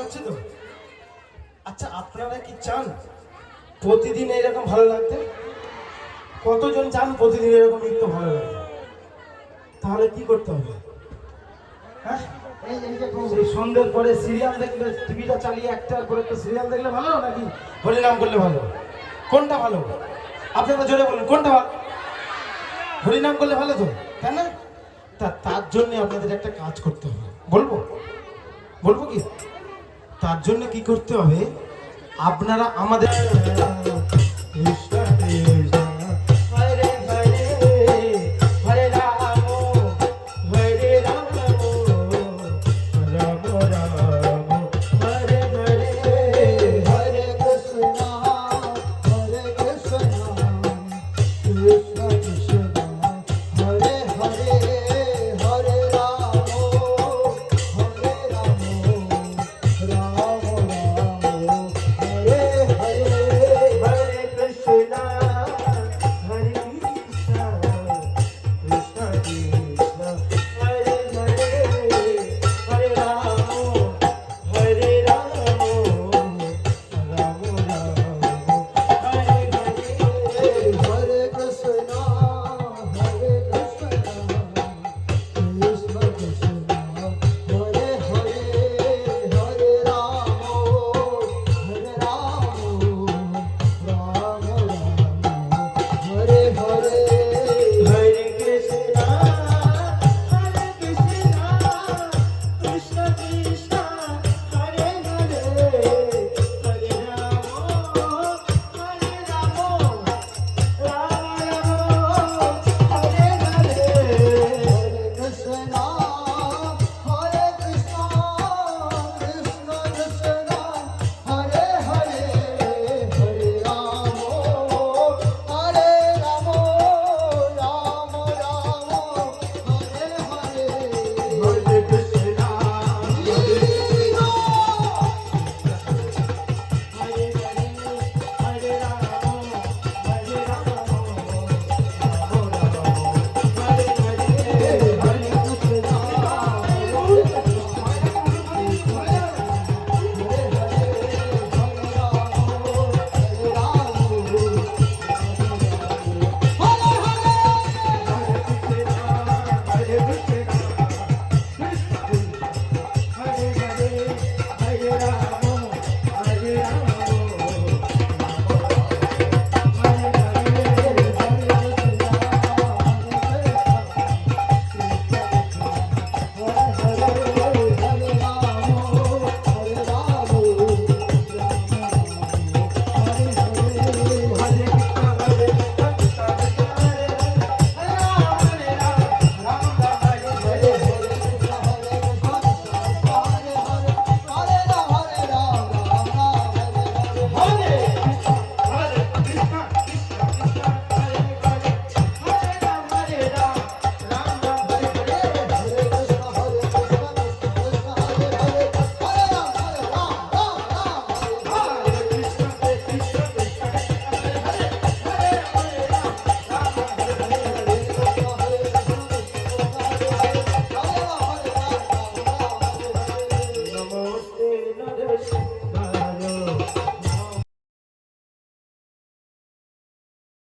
লাগছে তো? আচ্ছা আপনারা কি চান প্রতিদিন এরকম ভালো লাগতে? কতজন চান প্রতিদিন এরকম নৃত্য ভালো লাগে তাহলে কি করতে হবে? হ্যাঁ? সন্ধ্যের পরে সিরিয়াল দেখলে টিভিটা চালিয়ে একটার পরে একটা সিরিয়াল দেখলে ভালো নাকি হরিনাম করলে ভালো? কোনটা ভালো? আপনারা জোরে বলুন কোনটা ভালো? হরিনাম করলে ভালো তো তাই না? তা তার জন্য আপনাদের একটা কাজ করতে হবে। বলব? বলব কি? তার জন্য কি করতে হবে? আপনারা আমাদের